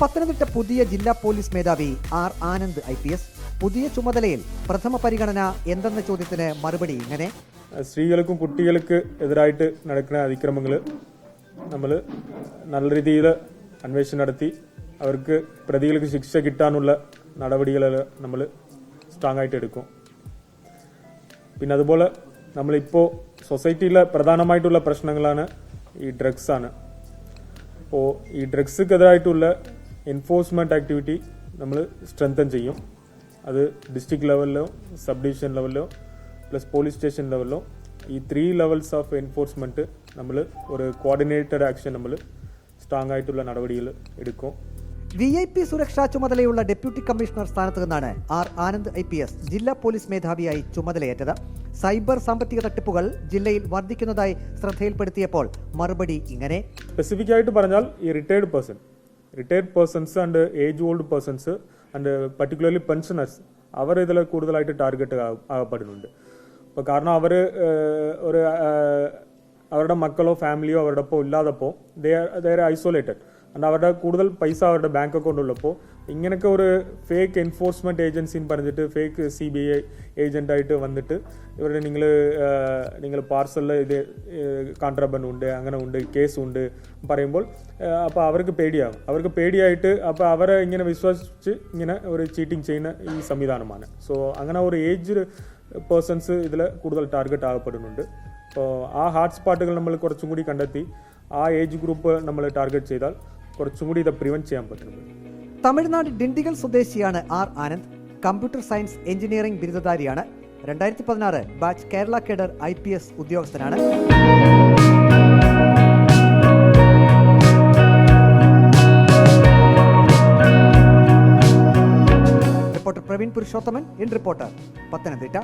പത്തനംതിട്ട പുതിയ ജില്ലാ പോലീസ് മേധാവി ആർ ആനന്ദ് ഐ പുതിയ ചുമതലയിൽ പ്രഥമ പരിഗണന എന്തെന്ന ചോദ്യത്തിന് മറുപടി ഇങ്ങനെ. സ്ത്രീകൾക്കും കുട്ടികൾക്ക് എതിരായിട്ട് നടക്കുന്ന അതിക്രമങ്ങൾ നമ്മൾ നല്ല രീതിയിൽ അന്വേഷണം നടത്തി അവർക്ക് പ്രതികൾക്ക് ശിക്ഷ കിട്ടാനുള്ള നടപടികൾ നമ്മൾ സ്ട്രോങ് ആയിട്ട് എടുക്കും. പിന്നെ അതുപോലെ നമ്മളിപ്പോൾ സൊസൈറ്റിയിലെ പ്രധാനമായിട്ടുള്ള പ്രശ്നങ്ങളാണ് ഈ ഡ്രഗ്സാണ് അപ്പോൾ ഈ ഡ്രഗ്സുക്കെതിരായിട്ടുള്ള എൻഫോഴ്സ്മെന്റ് ആക്ടിവിറ്റി നമ്മൾ സ്ട്രെങ്തൻ ചെയ്യും. അത് ഡിസ്ട്രിക്ട് ലെവലിലോ സബ് ഡിവിഷൻ ലെവലിലോ പ്ലസ് പോലീസ് സ്റ്റേഷൻ ലെവലിലോ ഈ ത്രീ ലെവൽസ് ഓഫ് എൻഫോഴ്സ്മെന്റ് നമ്മൾ ഒരു കോർഡിനേറ്റഡ് ആക്ഷൻ നമ്മൾ സ്ട്രോങ് ആയിട്ടുള്ള നടപടികൾ എടുക്കും. വി ഐ പി സുരക്ഷാ ചുമതലയുള്ള ഡെപ്യൂട്ടി കമ്മീഷണർ സ്ഥാനത്ത് നിന്നാണ് R Anand I P S ജില്ലാ പോലീസ് മേധാവിയായി ചുമതലയേറ്റത്. സൈബർ സാമ്പത്തിക തട്ടിപ്പുകൾ ജില്ലയിൽ വർദ്ധിക്കുന്നതായി ശ്രദ്ധയിൽപ്പെടുത്തിയപ്പോൾ മറുപടി ഇങ്ങനെ. സ്പെസിഫിക് ആയിട്ട് പറഞ്ഞാൽ ഈ retired person retired persons and age old persons and particularly pensioners അവർ ഇതിൽ കൂടുതലായിട്ട് ടാർഗറ്റ് ആകപ്പെടുന്നുണ്ട് അപ്പോൾ കാരണം അവർ ഒരു അവരുടെ മക്കളോ ഫാമിലിയോ അവരുടെ ഒപ്പം ഇല്ലാതപ്പോൾ ദേ ദേ ഐസൊലേറ്റഡ് and അവരുടെ കൂടുതൽ പൈസ അവരുടെ ബാങ്ക് അക്കൗണ്ട് ഉള്ളപ്പോൾ ഇങ്ങനൊക്കെ ഒരു ഫേക്ക് എൻഫോഴ്സ്മെന്റ് ഏജൻസി എന്ന് പറഞ്ഞിട്ട് fake C B I agent ആയിട്ട് വന്നിട്ട് ഇവരുടെ നിങ്ങൾ നിങ്ങൾ പാർസലിൽ ഇത് കോൺട്രാബൻഡ് ഉണ്ട് അങ്ങനെ ഉണ്ട് കേസ് ഉണ്ട് പറയുമ്പോൾ അപ്പോൾ അവർക്ക് പേടിയാകും അവർക്ക് പേടിയായിട്ട് അപ്പോൾ അവരെ ഇങ്ങനെ വിശ്വസിച്ച് ഇങ്ങനെ ഒരു ചീറ്റിംഗ് ചെയ്യുന്ന ഈ സംവിധാനമാണ്. സോ അങ്ങനെ ഒരു ഏജ് പേഴ്സൺസ് ഇതിൽ കൂടുതൽ ടാർഗറ്റ് ആകപ്പെടുന്നുണ്ട്. അപ്പോൾ ആ ഹാട്ട് സ്പോട്ടുകൾ നമ്മൾ കുറച്ചും കൂടി കണ്ടെത്തി ആ ഏജ് ഗ്രൂപ്പ് നമ്മൾ ടാർഗറ്റ് ചെയ്താൽ കുറച്ചും കൂടി ഇത് പ്രിവെന്റ് ചെയ്യാൻ പറ്റുന്നത്. തമിഴ്നാട് ഡിണ്ടിഗൽ സ്വദേശിയാണ് R Anand. Computer science engineering ബിരുദധാരിയാണ്. രണ്ടായിരത്തി പതിനാറ് batch Kerala cadre I P S ഉദ്യോഗസ്ഥനാണ്. Reporter Praveen Purushothaman in reporter Pathanamthitta.